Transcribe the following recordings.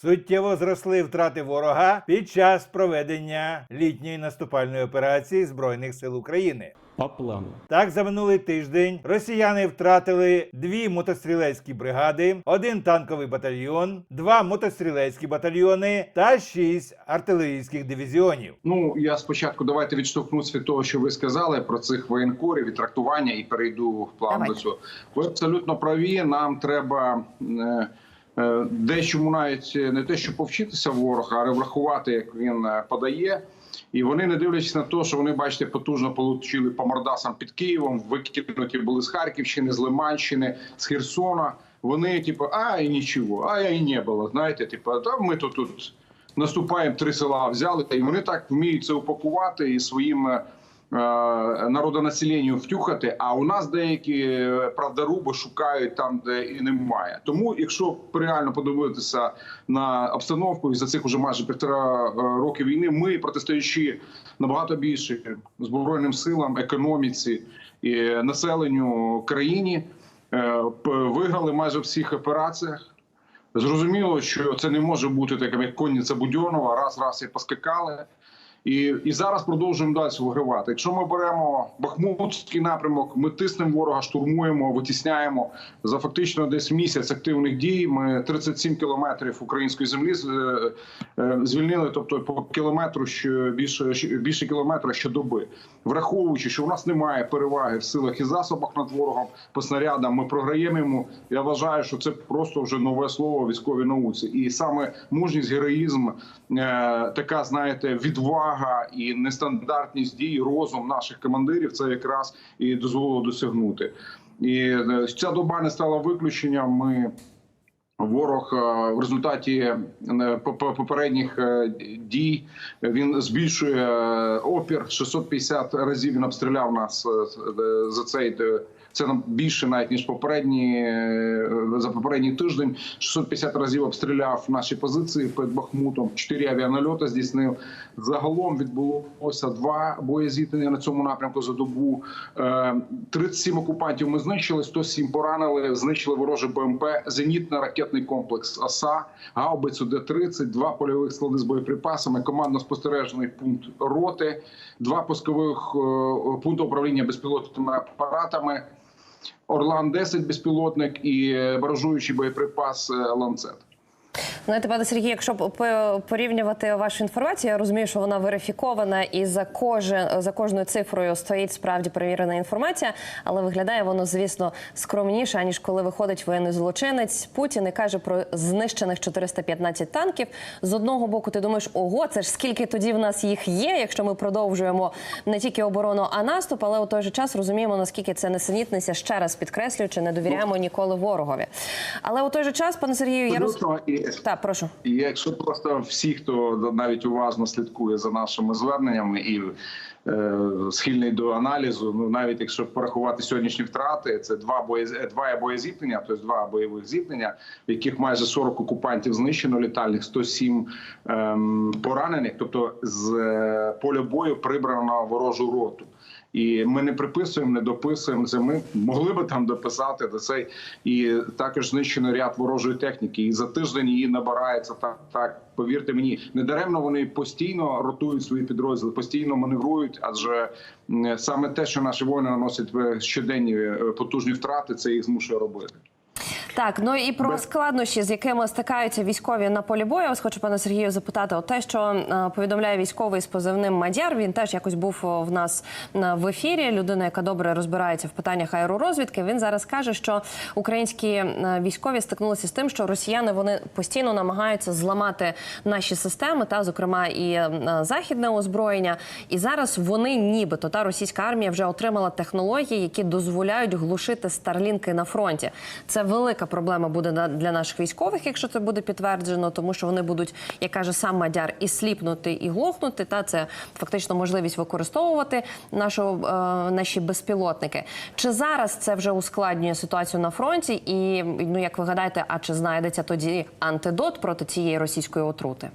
Суттєво зросли втрати ворога під час проведення літньої наступальної операції Збройних сил України. По плану. Так, за минулий тиждень росіяни втратили дві мотострілецькі бригади, один танковий батальйон, два мотострілецькі батальйони та шість артилерійських дивізіонів. Ну я спочатку давайте відштовхнусь від того, що ви сказали про цих воєнкорів і трактування, і перейду плавно Давайте. до цього. Ви абсолютно праві. Нам треба е, е, дечому навіть не те, що повчитися ворога, а врахувати, як він е, подає. І вони, не дивлячись на те, що вони, бачите, потужно получили по мордасам під Києвом, викинуті були з Харківщини, з Лиманщини, з Херсона. Вони, типу, а і нічого, а і не було. Знаєте, типу, та ми тут тут наступаємо, три села взяли, і вони так вміють це упакувати і своїм е, народонаселенню втюхати. А у нас деякі е, правдаруби шукають там, де і немає. Тому, якщо реально подивитися на обстановку, і за цих уже майже півтора е, роки війни, ми протистоячи набагато більше збройним силам, економіці і населенню країні, е, виграли майже всіх операціях. Зрозуміло, що це не може бути таким, як конниця Будьонова, раз раз і поскакали. І, і зараз продовжуємо далі вигравати. Якщо ми беремо Бахмутський напрямок, ми тиснемо ворога, штурмуємо, витісняємо за фактично десь місяць активних дій. Ми 37 кілометрів української землі е, е, звільнили, тобто по кілометру що більше більше кілометра щодоби, враховуючи, що у нас немає переваги в силах і засобах над ворогом по снарядам. Ми програємо йому. Я вважаю, що це просто вже нове слово військовій науці, і саме мужність, героїзм, е, така знаєте, відвага і нестандартність дій, розум наших командирів. Це якраз і дозволило досягнути. І е, ця доба не стала виключенням. Ми Ворог е, в результаті е, по- по- попередніх дій він збільшує опір 650 разів. Він обстріляв нас за цей це нам більше навіть ніж попередні е, за попередній тиждень. 650 разів обстріляв наші позиції під Бахмутом. Чотири авіанальоти здійснив. Загалом відбулося два боєзіткнення на цьому напрямку за добу. Е, 37 окупантів ми знищили, 107 поранили. Знищили ворожий БМП, зенітно-ракетний комплекс ОСА, гаубицю Д-30, два польових склади з боєприпасами, командно-спостережний пункт роти, два пускових е, пункти управління безпілотними апаратами. Орлан 10 безпілотник і е, баражуючий боєприпас е, ланцет. Знаєте, пане Сергій, якщо порівнювати вашу інформацію, я розумію, що вона верифікована і за кожен за кожною цифрою стоїть справді перевірена інформація, але виглядає воно, звісно, скромніше, аніж коли виходить воєнний злочинець Путін і каже про знищених 415 танків. З одного боку, ти думаєш, ого, це ж скільки тоді в нас їх є, якщо ми продовжуємо не тільки оборону, а наступ, але у той же час розуміємо, наскільки це несенітниця, ще раз підкреслюючи, не довіряємо ніколи ворогові. Але у той же час, пане Сергію, я роз... Абсолютно. Так, прошу. І якщо просто всі, хто навіть уважно слідкує за нашими зверненнями і е, схильний до аналізу, ну навіть якщо порахувати сьогоднішні втрати, це два боєз... е, два боєзіткнення, тобто два бойових зіткнення, в яких майже 40 окупантів знищено літальних, 107 ем, поранених, тобто з е, поля бою прибрано ворожу роту. І ми не приписуємо, не дописуємо це. Ми могли би там дописати до цей і також знищено ряд ворожої техніки. І за тиждень її набирається так. Так повірте мені, недаремно вони постійно ротують свої підрозділи, постійно маневрують. Адже саме те, що наші воїни наносять щоденні е, потужні втрати, це їх змушує робити. Так, ну і про Без- складнощі, з якими стикаються військові на полі бою. Я вас хочу, пане Сергію, запитати. От те, що е, повідомляє військовий з позивним Мадяр. Він теж якось був в нас е, в ефірі. Людина, яка добре розбирається в питаннях аеророзвідки. Він зараз каже, що українські е, військові стикнулися з тим, що росіяни вони постійно намагаються зламати наші системи, та зокрема і е, західне озброєння. І зараз вони, нібито та російська армія вже отримала технології, які дозволяють глушити старлінки на фронті. Це велика проблема буде для наших військових, якщо це буде підтверджено, тому що вони будуть, як каже сам Мадяр, і сліпнути, і глохнути. Та це фактично можливість використовувати нашу, е, наші безпілотники. Чи зараз це вже ускладнює ситуацію на фронті? І ну як ви гадаєте, а чи знайдеться тоді антидот проти цієї російської отрути?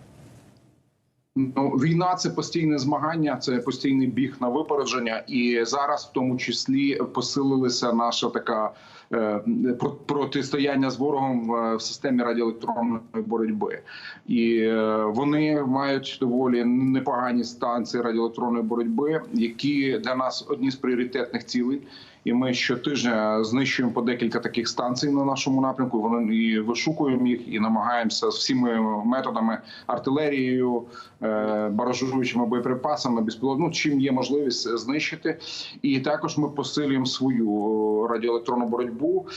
Ну, війна це постійне змагання, це постійний біг на випередження, і зараз в тому числі посилилася наша така е, про- протистояння з ворогом е, в системі радіоелектронної боротьби. І е, вони мають доволі непогані станції радіоелектронної боротьби, які для нас одні з пріоритетних цілей. І ми щотижня знищуємо по декілька таких станцій на нашому напрямку. Вони і вишукуємо їх, і намагаємося всіми методами артилерією, е, баражуючими боєприпасами, ну, чим є можливість знищити. І також ми посилюємо свою радіоелектронну боротьбу.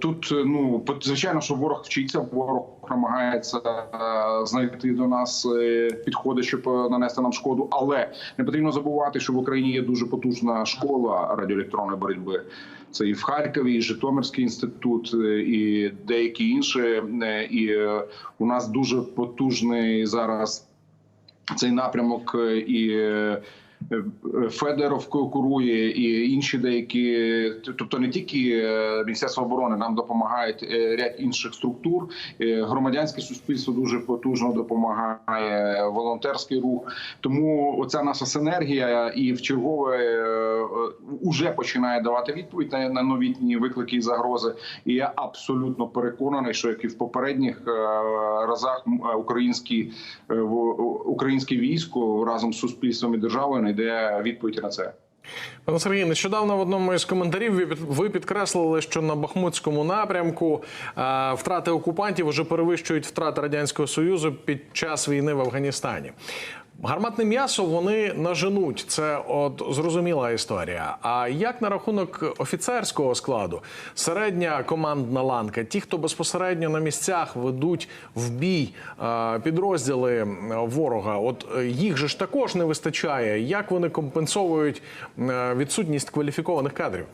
Тут ну звичайно, що ворог вчиться, ворог намагається е, знайти до нас е, підходи, щоб е, нанести нам шкоду. Але не потрібно забувати, що в Україні є дуже потужна школа радіоелектронної боротьби. Це і в Харкові, і Житомирський інститут, е, і деякі інші. Е, І е, у нас дуже потужний зараз цей напрямок е, і. Федоров курує і інші деякі, тобто не тільки е, Міністерство оборони нам допомагають е, ряд інших структур. Е, Громадянське суспільство дуже потужно допомагає, волонтерський рух. Тому оця наша синергія і в чергове уже починає давати відповідь на, новітні виклики і загрози. І я абсолютно переконаний, що як і в попередніх разах українські українське військо разом з суспільством і державою знайде відповідь на це. Пане Сергію, нещодавно в одному із коментарів ви підкреслили, що на Бахмутському напрямку втрати окупантів вже перевищують втрати радянського союзу під час війни в Афганістані. Гарматне м'ясо вони наженуть. Це от зрозуміла історія. А як на рахунок офіцерського складу, середня командна ланка, ті, хто безпосередньо на місцях ведуть в бій е, підрозділи ворога, от е, їх же ж також не вистачає. Як вони компенсовують відсутність кваліфікованих кадрів?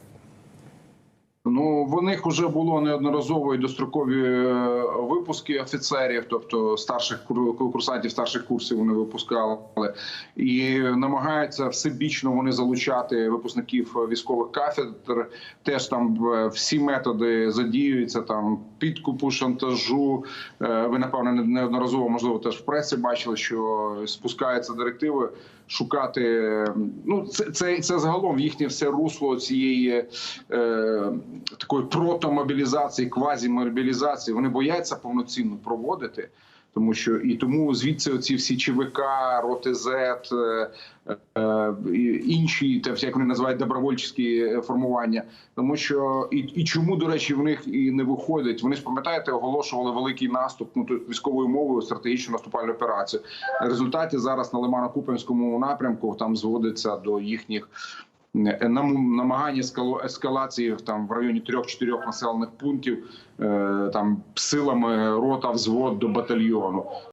Ну в них вже було неодноразово і дострокові е, випуски офіцерів, тобто старших курсантів старших курсів вони випускали і намагаються всебічно вони залучати випускників військових кафедр. Теж там е, всі методи задіюються там підкупу, шантажу. Е, Ви напевно неодноразово, можливо, теж в пресі бачили, що спускаються директиви шукати. Ну це це, це загалом їхнє все русло цієї е, такої протомобілізації, квазімобілізації. Вони бояться повноцінно проводити. Тому що і тому звідси оці всі ЧВК, роти Z, е, е, інші, та як вони називають добровольчі формування. Тому що і, і чому, до речі, в них і не виходить. Вони ж пам'ятаєте, оголошували великий наступ, ну тут військовою мовою стратегічну наступальну операцію. В результаті зараз на Лимано-Купенському напрямку там зводиться до їхніх. Е, намагання ескалації там в районі трьох-чотирьох населених пунктів е, там силами рота взвод до батальйону.